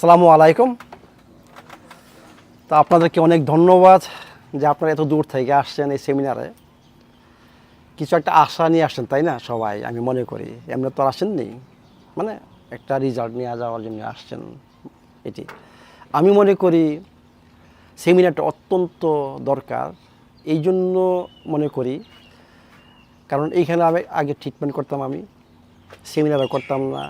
আসসালামু আলাইকুম। তো আপনাদেরকে অনেক ধন্যবাদ যে আপনারা এত দূর থেকে আসছেন এই সেমিনারে। কিছু একটা আশা নিয়ে আসছেন, তাই না? সবাই, আমি মনে করি। এমনি তো আসেননি। মানে একটা রেজাল্ট নিয়ে যাওয়ার জন্য আসছেন এটি। আমি মনে করি সেমিনারটা অত্যন্ত দরকার। এই জন্য মনে করি, কারণ এইখানে আগে ট্রিটমেন্ট করতাম আমি সেমিনারও করতাম না।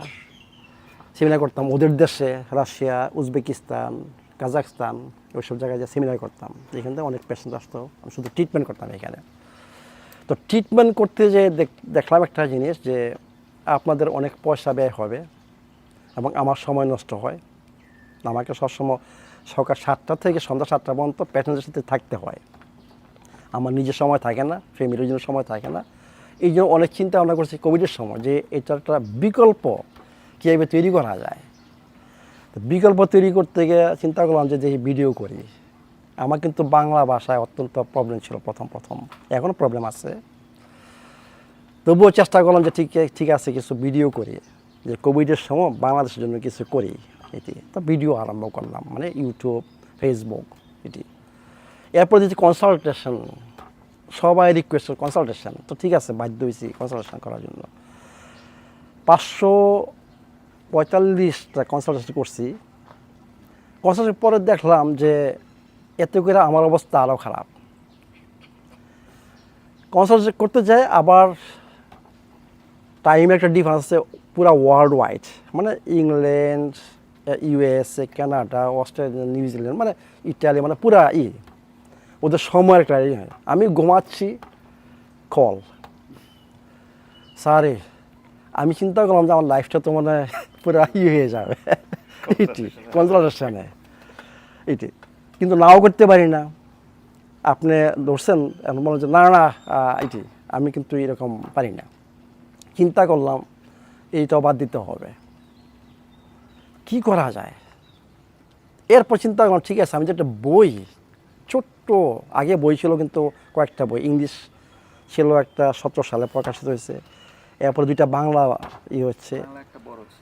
সেমিনার করতাম। ওদের দেশে, রাশিয়া, উজবেকিস্তান কাজাকস্তান ওইসব জায়গায় যে সেমিনার করতাম, এখান থেকে অনেক পেশেন্ট আসতো। আমি শুধু ট্রিটমেন্ট করতাম এখানে। তো ট্রিটমেন্ট করতে যে দেখ- দেখলাম একটা জিনিস যে আপনাদের অনেক পয়সা ব্যয় হবে এবং আমার সময় নষ্ট হয়। আমাকে সবসময় সকাল সাতটা থেকে সন্ধ্যা সাতটা পর্যন্ত প্যাসেঞ্জের সাথে থাকতে হয়। আমার নিজের সময় থাকে না ফ্যামিলির জন্য সময় থাকে না। এই জন্য অনেক চিন্তা ভাবনা করছি কোভিডের সময় যে এটা একটা বিকল্প কীভাবে তৈরি করা যায়? বিকল্প তৈরি করতে গিয়ে চিন্তা করলাম যে ভিডিও করি। আমার কিন্তু বাংলা ভাষায় অত্যন্ত প্রবলেম ছিল প্রথম প্রথম। এখনও প্রবলেম আছে। তবুও চেষ্টা করলাম যে, ঠিক ঠিক আছে, কিছু ভিডিও করি। যে কোভিডের সময় বাংলাদেশের জন্য কিছু করি এটি। তো ভিডিও আরম্ভ করলাম মানে ইউটিউব ফেসবুক এটি। এরপর দিচ্ছি কনসালটেশন সবাই রিকোয়েস্ট কনসালটেশন তো ঠিক আছে, বাধ্য হয়েছি কনসালটেশন করার জন্য। পাঁচশো পঁয়তাল্লিশটা কনসালটেশন করছি। কনসালটেশন পরে দেখলাম যে এতে করে আমার অবস্থা আরও খারাপ। কনসালটেশন করতে যাই আবার টাইমে একটা ডিফারেন্স আছে পুরা ওয়ার্ল্ড ওয়াইড মানে England USA Canada Australia New Zealand মানে ইটালি মানে পুরা ই। ওদের সময়ের একটা ই হয়। আমি ঘুমাচ্ছি কল সারে আমি চিন্তা করলাম যে আমার লাইফটা তো মানে পুরা ই হয়ে যাবে। এটি এটি কিন্তু নাও করতে পারি না। আপনি ধরছেন বলেন যে না না এটি আমি কিন্তু এরকম পারি না। চিন্তা করলাম এইটাও বাদ দিতে হবে। কি করা যায়? এরপর চিন্তা করলাম ঠিক আছে আমি যে একটা বই ছোট্ট আগে বই ছিল কিন্তু কয়েকটা বই ইংলিশ ছিল একটা সতেরো সালে প্রকাশিত হয়েছে। এরপর দুইটা বাংলা ই হচ্ছে।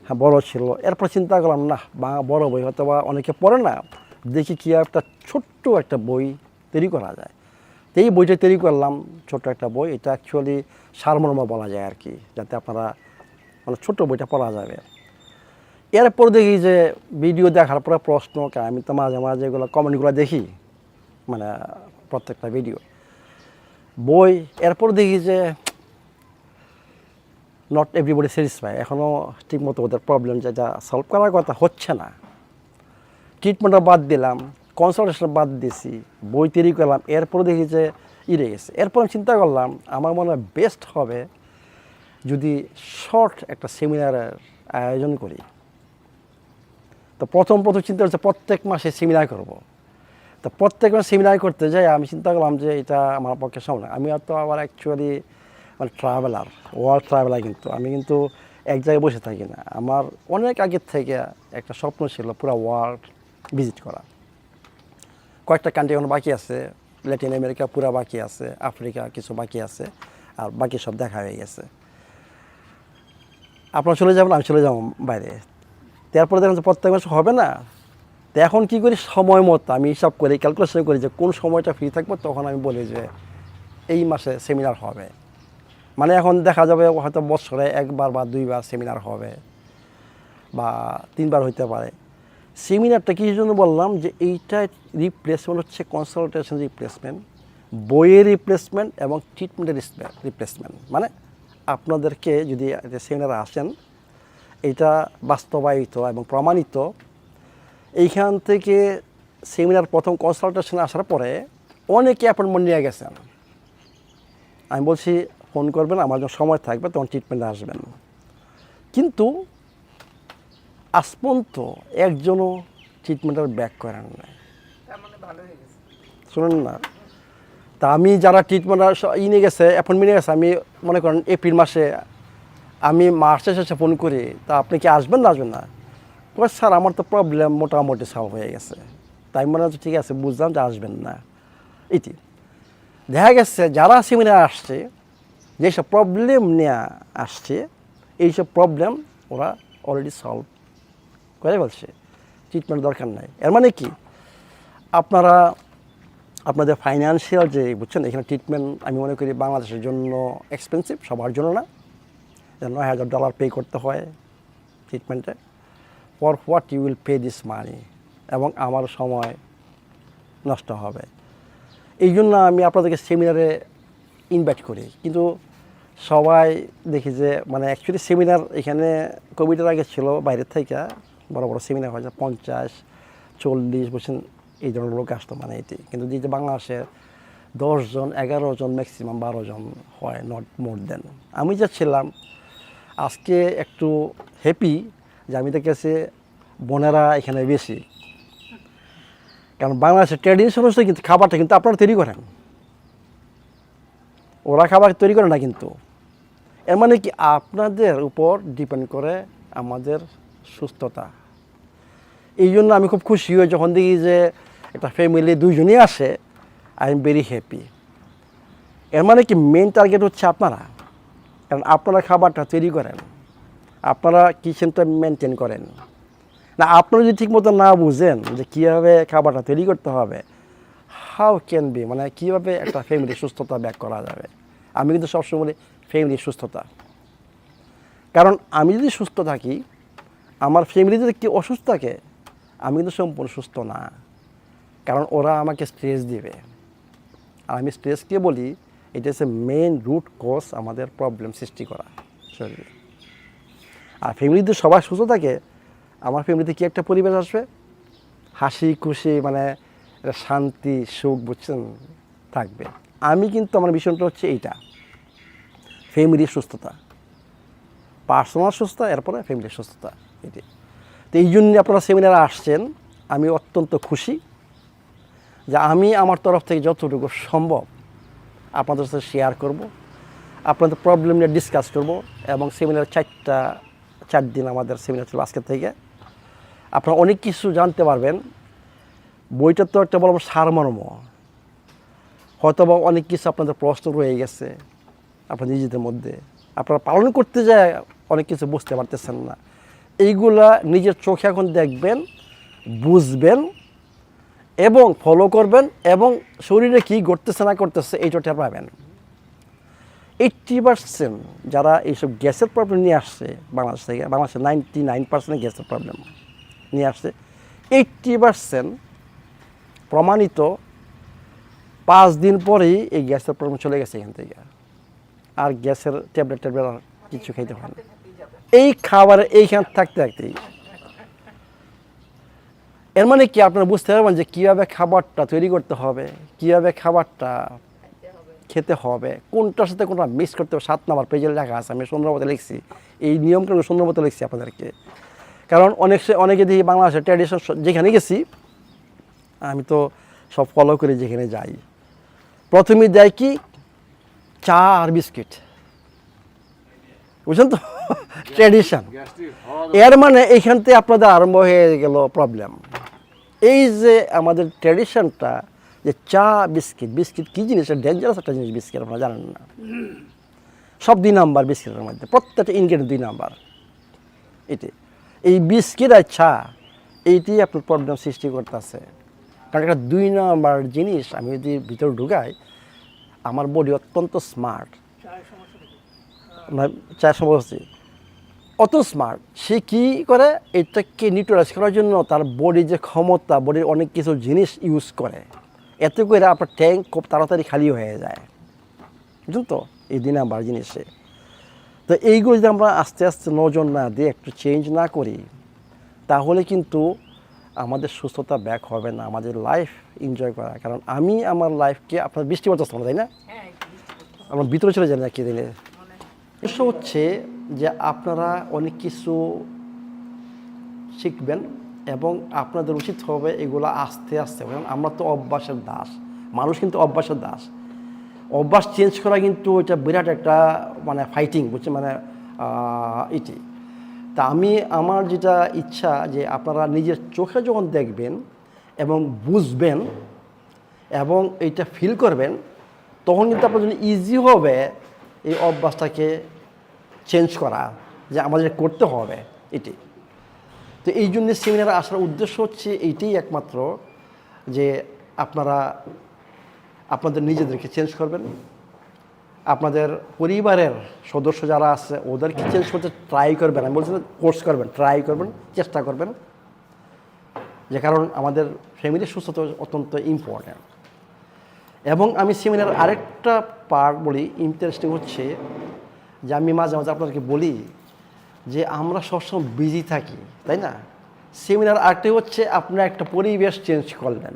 হ্যাঁ বড় ছিল। এরপর চিন্তা করলাম না বা বড় বই হয়তো বা অনেকে পড়ে না। দেখি কি একটা ছোট্ট একটা বই তৈরি করা যায়। তো এই বইটা তৈরি করলাম, ছোট্ট একটা বই। এটা অ্যাকচুয়ালি সারমর্ম বলা যায় আর কি, যাতে আপনারা মানে ছোট্ট বইটা পড়া যাবে। এরপর দেখি যে ভিডিও দেখার পরে প্রশ্ন আমি তো মাঝে মাঝে এগুলো কমেন্টগুলো দেখি মানে প্রত্যেকটা ভিডিও বই, এরপর দেখি যে নট এভরিবডি স্যাটিসফাই এখনও ঠিকমতো ওদের প্রবলেম যেটা সলভ করার কথা হচ্ছে না। ট্রিটমেন্টটা বাদ দিলাম কনসালটেশন বাদ দিয়েছি বই তৈরি করলাম এরপর দেখি যে ইরে গেছে। এরপর আমি চিন্তা করলাম, আমার মনে হয় বেস্ট হবে যদি শর্ট একটা সেমিনারের আয়োজন করি। তো প্রথম প্রথম চিন্তা হচ্ছে প্রত্যেক মাসে সেমিনার করব। তো প্রত্যেক মাসে সেমিনার করতে যাই, আমি চিন্তা করলাম যে এটা আমার পক্ষে সম্ভব না। আমি তো আবার অ্যাকচুয়ালি মানে ট্রাভেলার ওয়ার্ল্ড ট্রাভেলার কিন্তু। আমি কিন্তু এক জায়গায় বসে থাকি না। আমার অনেক আগের থেকে একটা স্বপ্ন ছিল পুরো ওয়ার্ল্ড ভিজিট করা। কয়েকটা কান্ট্রি এখন বাকি আছে। ল্যাটিন আমেরিকা পুরা বাকি আছে আফ্রিকা কিছু বাকি আছে, আর বাকি সব দেখা হয়ে গেছে। আপনারা চলে যাবেন, আমি চলে যাব বাইরে। তারপরে দেখলাম প্রত্যেক মাসে হবে না। তো এখন কী করি? সময় মতো। আমি হিসাব করি ক্যালকুলেশন করি যে কোন সময়টা ফ্রি থাকব, তখন আমি বলি যে এই মাসে সেমিনার হবে। মানে এখন দেখা যাবে হয়তো বছরে একবার বা দুইবার সেমিনার হবে বা তিনবার হইতে পারে। সেমিনারটা কী জন্য বললাম যে এইটা রিপ্লেসমেন্ট হচ্ছে কনসালটেশন রিপ্লেসমেন্ট বইয়ের রিপ্লেসমেন্ট এবং ট্রিটমেন্টের রিপ্লেসমেন্ট মানে আপনাদেরকে যদি সেমিনারে আসেন, এটা বাস্তবায়িত এবং প্রমাণিত, এইখান থেকে সেমিনার প্রথম কনসালটেশন আসার পরে অনেকে অ্যাপয়েন্টমেন্ট নিয়ে গেছেন। আমি বলছি ফোন করবেন, আমার যখন সময় থাকবে তখন ট্রিটমেন্টে আসবেন কিন্তু আজ পর্যন্ত একজনও ট্রিটমেন্টের ব্যাক করেন না শুনুন না। তা আমি যারা ট্রিটমেন্ট ই নিয়ে গেছে অ্যাপয়েন্টমেন্ট গেছে, আমি মনে করেন এপ্রিল মাসে, আমি মার্চে শেষে ফোন করি, তা আপনি কি আসবেন না আসবেন না? স্যার, আমার তো প্রবলেম মোটামুটি সলভ হয়ে গেছে। তাই মনে হচ্ছে, ঠিক আছে, বুঝলাম যে আসবেন না। ইতি। দেখা গেছে, যারা সেমিনার আসছে যেসব প্রবলেম নিয়ে আসছে, এইসব প্রবলেম ওরা অলরেডি সলভ করে বলছে ট্রিটমেন্ট দরকার নাই। এর মানে কি? আপনারা, আপনাদের ফাইন্যান্সিয়াল যে, বুঝছেন, এখানে ট্রিটমেন্ট আমি মনে করি বাংলাদেশের জন্য এক্সপেন্সিভ সবার জন্য না। নয় হাজার ডলার পে করতে হয় ট্রিটমেন্টে for what you will pay this money এবং আমার সময় নষ্ট হবে। এই জন্য আমি আপনাদেরকে সেমিনারে ইনভাইট করি। কিন্তু সবাই দেখি যে মানে অ্যাকচুয়ালি সেমিনার এখানে কোভিডের আগে ছিল, বাইরের থেকে বড় বড় সেমিনার হয় পঞ্চাশ, চল্লিশ বলছেন এই ধরনের লোক আসতো মানে এটি। কিন্তু যে যে বাংলাদেশের দশজন এগারো জন ম্যাক্সিমাম বারো জন হয় নট মোর দেন আমি যা ছিলাম, আজকে একটু হ্যাপি যে আমি দেখেছি বোনেরা এখানে বেশি। কারণ বাংলাদেশের ট্র্যাডিশন হচ্ছে কিন্তু খাবারটা কিন্তু আপনারা তৈরি করেন। ওরা খাবার তৈরি করে না কিন্তু। এর মানে কি আপনাদের উপর ডিপেন্ড করে আমাদের সুস্থতা। এই জন্য আমি খুব খুশি হই যখন দেখি যে একটা ফ্যামিলি দুইজনই আসে আই এম ভেরি হ্যাপি এর মানে কি মেন টার্গেট হচ্ছে আপনারা। কারণ আপনারা খাবারটা তৈরি করেন, আপনারা কিচেনটা মেনটেন করেন। না, আপনারা যদি ঠিকমতো না বুঝেন যে কীভাবে খাবারটা তৈরি করতে হবে হাউ ক্যান বি মানে কীভাবে একটা ফ্যামিলি সুস্থতা ব্যাক করা যাবে? আমি কিন্তু সবসময় ফ্যামিলির সুস্থতা। কারণ আমি যদি সুস্থ থাকি, আমার ফ্যামিলি যদি কেউ অসুস্থ থাকে, আমি কিন্তু সম্পূর্ণ সুস্থ না। কারণ ওরা আমাকে স্ট্রেস দিবে। আর আমি স্ট্রেসকে বলি এটা হচ্ছে মেন রুট কজ আমাদের প্রবলেম সৃষ্টি করা শরীরে। আর ফ্যামিলি যদি সবাই সুস্থ থাকে, আমার ফ্যামিলিতে কি একটা পরিবেশ আসবে? হাসি, খুশি মানে শান্তি, সুখ, বুঝছেন? থাকবে। আমি কিন্তু আমার মিশনটা হচ্ছে এইটা। ফ্যামিলির সুস্থতা। পার্সোনাল সুস্থতা, এরপরে ফ্যামিলির সুস্থতা এটি। তো এই জন্য আপনারা সেমিনারে আসছেন, আমি অত্যন্ত খুশি যে আমি আমার তরফ থেকে যতটুকু সম্ভব আপনাদের সাথে শেয়ার করব, আপনাদের প্রবলেম নিয়ে ডিসকাস করব এবং সেমিনার চারটা, চার দিন আমাদের সেমিনার ছিল আজকের থেকে। আপনারা অনেক কিছু জানতে পারবেন। বইটা তো একটা বলব সারমর্ম। হয়তো বা অনেক কিছু আপনাদের প্রশ্ন রয়ে গেছে। আপনার নিজেদের মধ্যে। আপনারা পালন করতে যায় অনেক কিছু বুঝতে পারতেছেন না। এইগুলা নিজের চোখে এখন দেখবেন, বুঝবেন এবং ফলো করবেন এবং শরীরে কী ঘটতেছে না করতেছে এইটা পাবেন। এইট্টি পার্সেন্ট যারা এইসব গ্যাসের প্রবলেম নিয়ে আসছে, বাংলাদেশ থেকে, বাংলাদেশে নাইনটি নাইন পার্সেন্ট গ্যাসের প্রবলেম নিয়ে আসছে। এইট্টি পার্সেন্ট প্রমাণিত পাঁচ দিন পরেই এই গ্যাসের প্রবলেম চলে গেছে এখান থেকে। আর গ্যাসের ট্যাবলেট ট্যাবলেট আর কিছু খাইতে হয় না। এই খাবারে এইখান থাকতে থাকতেই এর মানে কি আপনারা বুঝতে পারবেন যে কীভাবে খাবারটা তৈরি করতে হবে, কীভাবে খাবারটা খেতে হবে, কোনটার সাথে কোনটা মিক্স করতে হবে? সাত নাম্বার পেজে লেখা আছে, আমি সুন্দর মতো লিখছি। এই নিয়মগুলো সুন্দর মতো লিখছি আপনাদেরকে। কারণ অনেক অনেকে দেখি বাংলাদেশের ট্র্যাডিশন যেখানে গেছি, আমি তো সব ফলো করে যেখানে যাই। প্রথমে দেয় কি চা আর বিস্কিট। বুঝছেন তো? ট্র্যাডিশন এর মানে এইখান থেকে আপনাদের আরম্ভ হয়ে গেল প্রবলেম এই যে আমাদের ট্র্যাডিশনটা যে চা, বিস্কিট বিস্কিট কী জিনিস? ডেঞ্জারাস একটা জিনিস বিস্কিট, আপনারা জানেন না। সব দুই নাম্বার বিস্কিটের মধ্যে, প্রত্যেকটা ইনগ্রেডিয়েন্ট দুই নাম্বার। এটি, এই বিস্কিট আর চা, এইটি আপনার প্রবলেম সৃষ্টি করতেছে। কারণ একটা দুই নাম্বার জিনিস, আমি যদি ভিতরে ঢুকাই আমার বডি অত্যন্ত স্মার্ট চার সমস্যা অত স্মার্ট সে কি করে? এটাকে নিউট্রালাইজ করার জন্য তার বডির যে ক্ষমতা বডির অনেক কিছু জিনিস ইউজ করে। এতে করে আপনার ট্যাঙ্ক খুব তাড়াতাড়ি খালি হয়ে যায়। বুঝুন তো? এই দিন নাম্বার জিনিসে তো এইগুলো যদি আমরা আস্তে আস্তে নজর না দিয়ে একটু চেঞ্জ না করি তাহলে কিন্তু আমাদের সুস্থতা ব্যাক হবে না আমাদের লাইফ এনজয় করা। কারণ আমি আমার লাইফকে আপনার বৃষ্টি পড়তেছে না, তাই না আমার ভিতরে চলে যান না কি দিলে এসব হচ্ছে যে আপনারা অনেক কিছু শিখবেন এবং আপনাদের উচিত হবে এগুলো আস্তে আস্তে। কারণ আমরা তো অভ্যাসের দাস। মানুষ কিন্তু অভ্যাসের দাস। অভ্যাস চেঞ্জ করা কিন্তু এটা বিরাট একটা মানে ফাইটিং বুঝছে মানে এটি তা আমি আমার যেটা ইচ্ছা যে আপনারা নিজের চোখে যখন দেখবেন এবং বুঝবেন এবং এইটা ফিল করবেন, তখন কিন্তু আপনার জন্য ইজি হবে এই অভ্যাসটাকে চেঞ্জ করা, যে আমাদের করতে হবে এটি। তো এই জন্য সেমিনারে আসার উদ্দেশ্য হচ্ছে এইটাই একমাত্র যে আপনারা আপনাদের নিজেদেরকে চেঞ্জ করবেন। আপনাদের পরিবারের সদস্য যারা আছে ওদেরকে চেঞ্জ করতে ট্রাই করবেন? আমি বলছি কোর্স করবেন ট্রাই করবেন, চেষ্টা করবেন। যে কারণ আমাদের ফ্যামিলির সুস্থতা অত্যন্ত ইম্পর্ট্যান্ট এবং আমি সেমিনার আরেকটা পার্ট বলি ইন্টারেস্টিং হচ্ছে যে আমি মাঝে মাঝে আপনাদেরকে বলি যে আমরা সবসময় বিজি থাকি, তাই না? সেমিনার আরেকটি হচ্ছে, আপনার একটা পরিবেশ চেঞ্জ করলেন।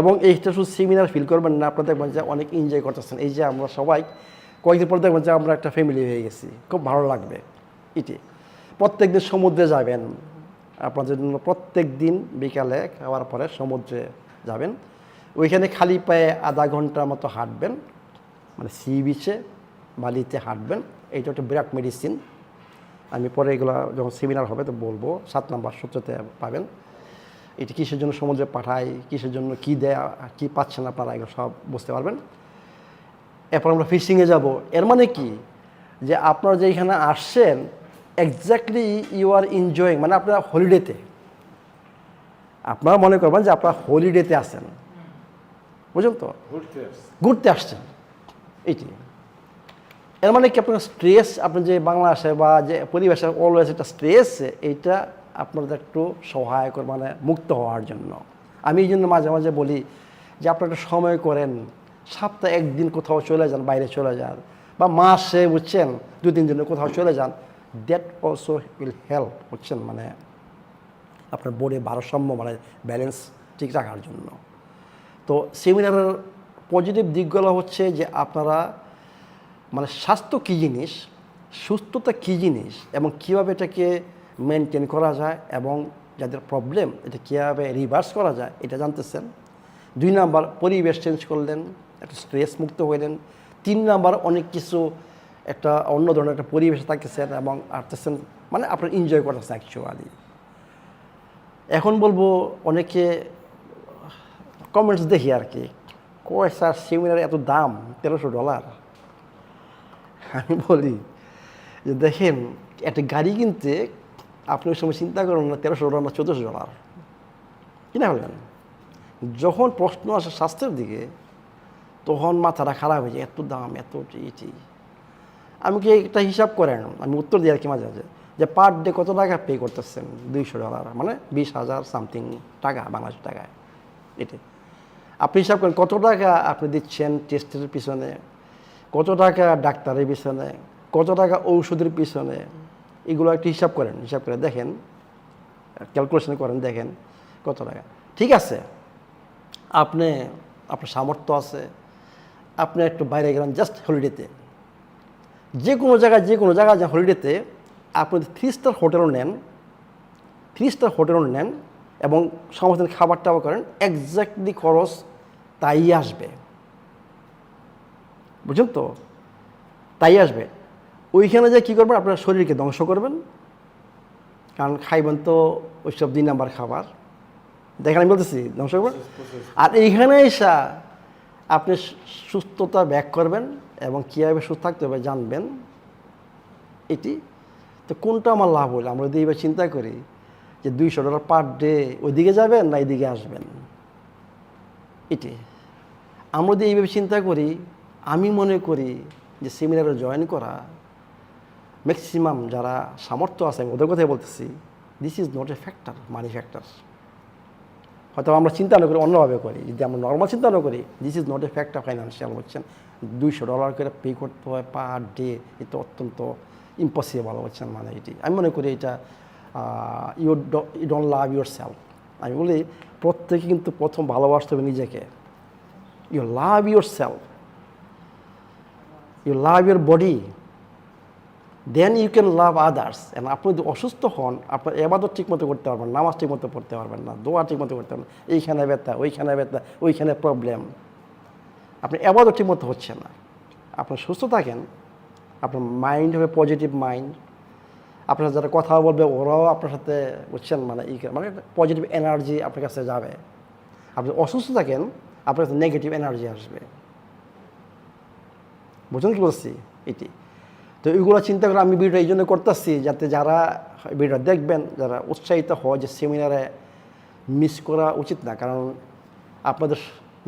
এবং এইটা শুধু সেমিনার ফিল করবেন না, আপনারা দেখবেন যে অনেক এনজয় করতেছেন। এই যে আমরা সবাই কয়েকদিন পর দেখবেন যে আমরা একটা ফ্যামিলি হয়ে গেছি, খুব ভালো লাগবে এটি। প্রত্যেক দিন সমুদ্রে যাবেন আপনাদের জন্য প্রত্যেক দিন বিকালে খাওয়ার পরে সমুদ্রে যাবেন, ওইখানে খালি পায়ে আধা ঘণ্টার মতো হাঁটবেন মানে সি বিচে, বালিতে হাঁটবেন, এইটা একটা বিরাট মেডিসিন আমি পরে এগুলো যখন সেমিনার হবে তো বলব, সাত নম্বর সূত্রতে পাবেন। এটি কিসের জন্য সমুদ্রে পাঠায় কিসের জন্য কি দেয়া কি পাচ্ছেন আপনারা এগুলো সব বুঝতে পারবেন। এরপর আমরা ফিশিংয়ে যাব। এর মানে কি? যে আপনারা যে এখানে আসছেন এক্স্যাক্টলি ইউ আর এনজয়িং মানে আপনারা হলিডেতে আপনারা মনে করবেন যে আপনারা হলিডেতে আসেন বুঝলেন তো? ঘুরতে আসছেন। এইটি। এর মানে কি আপনার স্ট্রেস আপনার যে বাংলাদেশে বা যে পরিবেশে অলওয়েজ একটা স্ট্রেস এইটা আপনাদের একটু সহায়ক মানে মুক্ত হওয়ার জন্য। আমি এই জন্য মাঝে মাঝে বলি যে, আপনারা একটু সময় করেন। সপ্তাহে একদিন কোথাও চলে যান, বাইরে চলে যান। বা মাসে, বুঝছেন? দু তিন দিনে কোথাও চলে যান। দ্যাট অলসো উইল হেল্প বুঝছেন? মানে আপনার বোর্ডে ভারসাম্য মানে ব্যালেন্স ঠিক রাখার জন্য। তো সেমিনারের পজিটিভ দিকগুলো হচ্ছে যে, আপনারা মানে স্বাস্থ্য কী জিনিস? সুস্থতা কী জিনিস? এবং কীভাবে এটাকে মেনটেন করা যায় এবং যাদের প্রবলেম এটা কীভাবে রিভার্স করা যায়, এটা জানতেছেন। দুই নাম্বার, পরিবেশ চেঞ্জ করলেন, একটা স্ট্রেস মুক্ত হইলেন। তিন নাম্বার, অনেক কিছু একটা অন্য ধরনের একটা পরিবেশে থাকতেছেন এবং আসতেছেন মানে আপনার এনজয় করতেছেন অ্যাকচুয়ালি এখন বলব, অনেকে কমেন্টস দেখি আর কি, কয় স্যার সেমিনার এত দাম, তেরোশো ডলার আমি বলি যে দেখেন, একটা গাড়ি কিনতে আপনি ওই সময় চিন্তা করুন না, তেরোশো ডলার না চোদ্দোশো ডলার? কিনা হলেন যখন প্রশ্ন আসে স্বাস্থ্যের দিকে, তখন মাথাটা খারাপ হয়ে যায়, এত দাম, এত এটি আমি কি একটা হিসাব করেন আমি উত্তর দিই আর কি মাঝে মাঝে, যে পার ডে কত টাকা পে করতেছেন? দুইশো ডলার মানে বিশ হাজার সামথিং টাকা বাংলাদেশ টাকায়। এটি আপনি হিসাব করেন কত টাকা আপনি দিচ্ছেন টেস্টের পিছনে, কত টাকা ডাক্তারের পিছনে, কত টাকা ঔষধের পিছনে এগুলো একটু হিসাব করেন, হিসাব করে দেখেন ক্যালকুলেশন করেন, দেখেন কত টাকা। ঠিক আছে, আপনি, আপনার সামর্থ্য আছে, আপনি একটু বাইরে গেলেন জাস্ট হলিডেতে যে কোনো জায়গায়, যে কোনো জায়গায় যে হলিডেতে আপনি থ্রি স্টার হোটেলও নেন থ্রি স্টার হোটেলও নেন এবং সমস্ত খাবার টাবার করেন একজ্যাক্টলি খরচ তাই আসবে। বুঝছেন তো? তাই আসবে। ওইখানে যে কী করবেন? আপনার শরীরকে ধ্বংস করবেন। কারণ খাইবেন তো ওইসব দুই নাম্বার খাবার। দেখেন আমি বলতেছি ধ্বংস করবেন? আর এইখানে এসা আপনি সুস্থতা ব্যাক করবেন এবং কীভাবে সুস্থ থাকতে হবে জানবেন। এটি তো কোনটা আমার লাভ হলো? আমরা যদি এবার চিন্তা করি যে দুইশো ডলার পার ডে ওইদিকে যাবেন না এইদিকে আসবেন? এটি। আমরা যদি এইভাবে চিন্তা করি আমি মনে করি যে সেমিনারে জয়েন করা ম্যাক্সিমাম যারা সামর্থ্য আছে, আমি ওদের কথাই বলতেছি this is not a factor money factor হয়তো আমরা চিন্তা না করি অন্যভাবে করি, যদি আমরা নর্মাল চিন্তা না করি this is not a factor financial বলছেন দুইশো ডলার করে পে করতে হয় পার ডে এটা অত্যন্ত ইম্পসিবল বলছেন মানে এটি, আমি মনে করি এটা you you don't love yourself আমি বলি, প্রত্যেকে কিন্তু প্রথম ভালোবাসতে হবে নিজেকে। You love yourself you love your body then you can love others এবং আপনি যদি অসুস্থ হন, আপনার এবাদত ঠিকমতো করতে পারবেন নামাজ ঠিকমতো পড়তে পারবেন না, দোয়া ঠিকমতো করতে পারবেন এইখানে ব্যথা, ওইখানে ব্যথা, ওইখানে প্রবলেম আপনি এবাদত ঠিকমতো হচ্ছে না। আপনি সুস্থ থাকেন, আপনার মাইন্ড হবে পজিটিভ মাইন্ড আপনার যারা কথা বলবে, ওরাও আপনার সাথে, বুঝছেন মানে ই মানে পজিটিভ এনার্জি আপনার কাছে যাবে। আপনি অসুস্থ থাকেন, আপনার কাছে নেগেটিভ এনার্জি আসবে। বুঝলেন কি বলছি? এটি। তো এইগুলো চিন্তা করে আমি ভিডিও এই জন্য করতেছি যাতে যারা ভিডিও দেখবেন, যারা উৎসাহিত হয় যে সেমিনারে মিস করা উচিত না। কারণ আপনাদের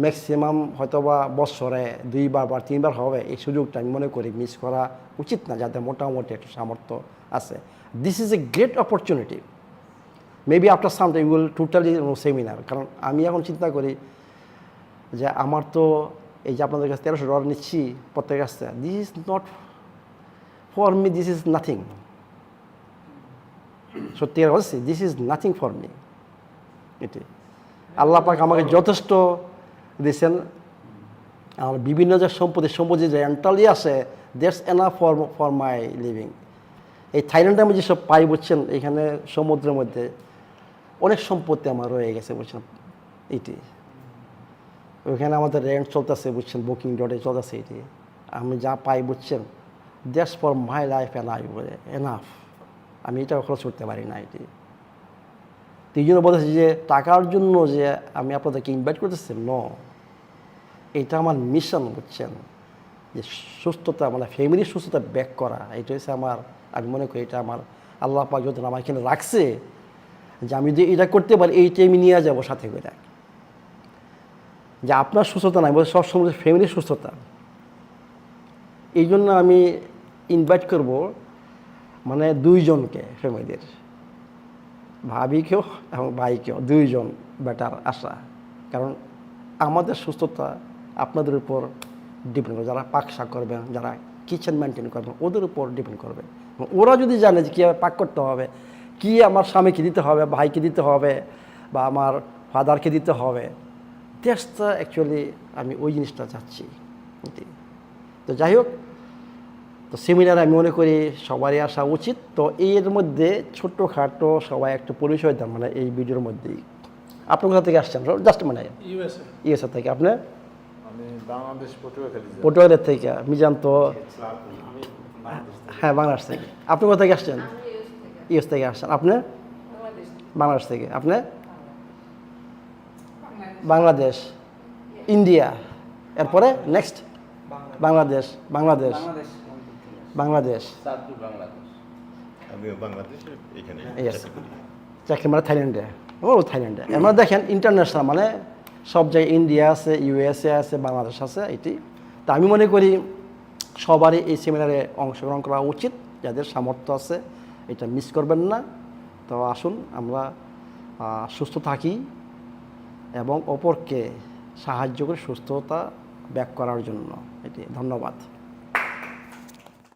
ম্যাক্সিমাম হয়তো বা বছরে দুইবার বা তিনবার হবে, এই সুযোগটা আমি মনে করি মিস করা উচিত না, যাতে মোটামুটি একটু সামর্থ্য আছে। This is a great opportunity maybe after some time will totally seminar কারণ আমি এখন চিন্তা করি যে আমার তো এই যে আপনাদের কাছে তেরোশো ডলার নিচ্ছি প্রত্যেকের কাছে this is not for me this is nothing সত্যি কথা বলছি this is nothing for me এটি আল্লাহ পাক আমাকে যথেষ্ট দিয়েছেন। আমার বিভিন্ন যে সম্পত্তি সম্পত্তি যে এন্টালি আছে that's enough for for my living এই থাইল্যান্ডে আমি যেসব পাই, বুঝছেন, এখানে সমুদ্রের মধ্যে অনেক সম্পত্তি আমার রয়ে গেছে, বুঝছেন, এটি। ওইখানে আমাদের রেন্ট চলতেছে, বুঝছেন বুকিং ডটে চলতেছে এটি। আমি যা পাই, বুঝছেন that's for my life in I বলে এনাফ আমি এটা খরচ করতে পারি না এটি। তো জন্য বলতেছি যে, টাকার জন্য যে আমি আপনাদেরকে ইনভাইট করতেছি ন এটা আমার মিশন বুঝছেন? যে সুস্থতা মানে ফ্যামিলির সুস্থতা ব্যাক করা। এটা হচ্ছে আমার, আমি মনে করি এটা আমার আল্লাহ পাক যখন আমার এখানে রাখছে, যে আমি যদি এটা করতে পারি এইটা আমি নিয়ে যাব সাথে করে। যে আপনার সুস্থতা নাই বলতে সবসময় ফ্যামিলির সুস্থতা। এই জন্য আমি ইনভাইট করব মানে দুইজনকে ফ্যামিলির। ভাবিকেও এবং ভাইকেও দুইজন বেটার আশা। কারণ আমাদের সুস্থতা আপনাদের উপর ডিপেন্ড করবে। যারা পাক শাক করবেন, যারা কিচেন মেনটেন করবেন, ওদের উপর ডিপেন্ড করবে। ওরা যদি জানে যে কীভাবে পাক করতে হবে, কী আমার স্বামীকে দিতে হবে, ভাইকে দিতে হবে, বা আমার ফাদারকে দিতে হবে টেস্টটা অ্যাকচুয়ালি আমি ওই জিনিসটা চাচ্ছি। তো যাই হোক তো সেমিনার আমি মনে করি সবারই আসা উচিত। তো এর মধ্যে ছোট্টখাটো সবাই একটু পরিচয় দেন মানে এই ভিডিওর মধ্যেই। আপনার কোথা থেকে আসছেন জাস্ট মানে ইউএসএ। থেকে। আপনি? আমি পটুয়াখালী পটুয়ারের থেকে। মিজান তো হ্যাঁ বাংলাদেশ থেকে। আপনি কোথা থেকে আসছেন? ইউএস থেকে। আসছেন। আপনি? বাংলাদেশ থেকে। আপনি? বাংলাদেশ। ইন্ডিয়া। এরপরে? নেক্সট বাংলাদেশ। বাংলাদেশ। বাংলাদেশ. চাকরি মানে থাইল্যান্ডে ও থাইল্যান্ডে। আমরা দেখেন ইন্টারন্যাশনাল মানে সব জায়গায় ইন্ডিয়া আছে ইউএসএ আছে বাংলাদেশ আছে এটি। তা আমি মনে করি সবারই এই সেমিনারে অংশগ্রহণ করা উচিত। যাদের সামর্থ্য আছে এটা মিস করবেন না। তো আসুন আমরা সুস্থ থাকি এবং অপরকে সাহায্য করে সুস্থতা ব্যাক করার জন্য। এটি ধন্যবাদ।